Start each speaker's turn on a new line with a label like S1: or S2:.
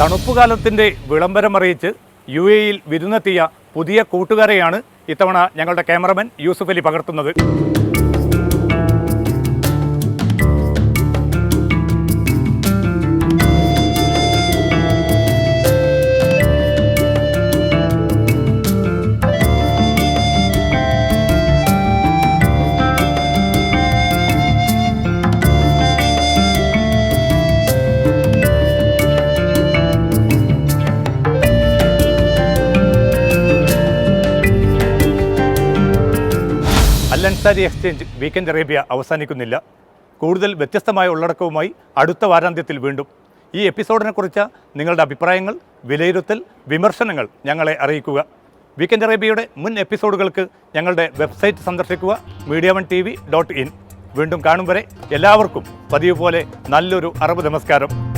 S1: തണുപ്പുകാലത്തിന്റെ വിളംബരമറിയിച്ച് U എയിൽ വിരുന്നെത്തിയ പുതിയ കൂട്ടുകാരെയാണ് ഇത്തവണ ഞങ്ങളുടെ ക്യാമറമാൻ യൂസുഫ് അലി പകർത്തുന്നത്. അൻസാരി എക്സ്ചേഞ്ച് വീക്കെൻഡ് അറേബ്യ അവസാനിക്കുന്നില്ല. കൂടുതൽ വ്യത്യസ്തമായ ഉള്ളടക്കവുമായി അടുത്ത വാരാന്ത്യത്തിൽ വീണ്ടും. ഈ എപ്പിസോഡിനെക്കുറിച്ച് നിങ്ങളുടെ അഭിപ്രായങ്ങൾ വിലയിരുത്തൽ വിമർശനങ്ങൾ ഞങ്ങളെ അറിയിക്കുക. വീക്കെൻഡ് അറേബ്യയുടെ മുൻ എപ്പിസോഡുകൾക്ക് ഞങ്ങളുടെ വെബ്സൈറ്റ് സന്ദർശിക്കുക media one T V dot in വീണ്ടും കാണും വരെ എല്ലാവർക്കും പതിവ് പോലെ നല്ലൊരു അറബ് നമസ്കാരം.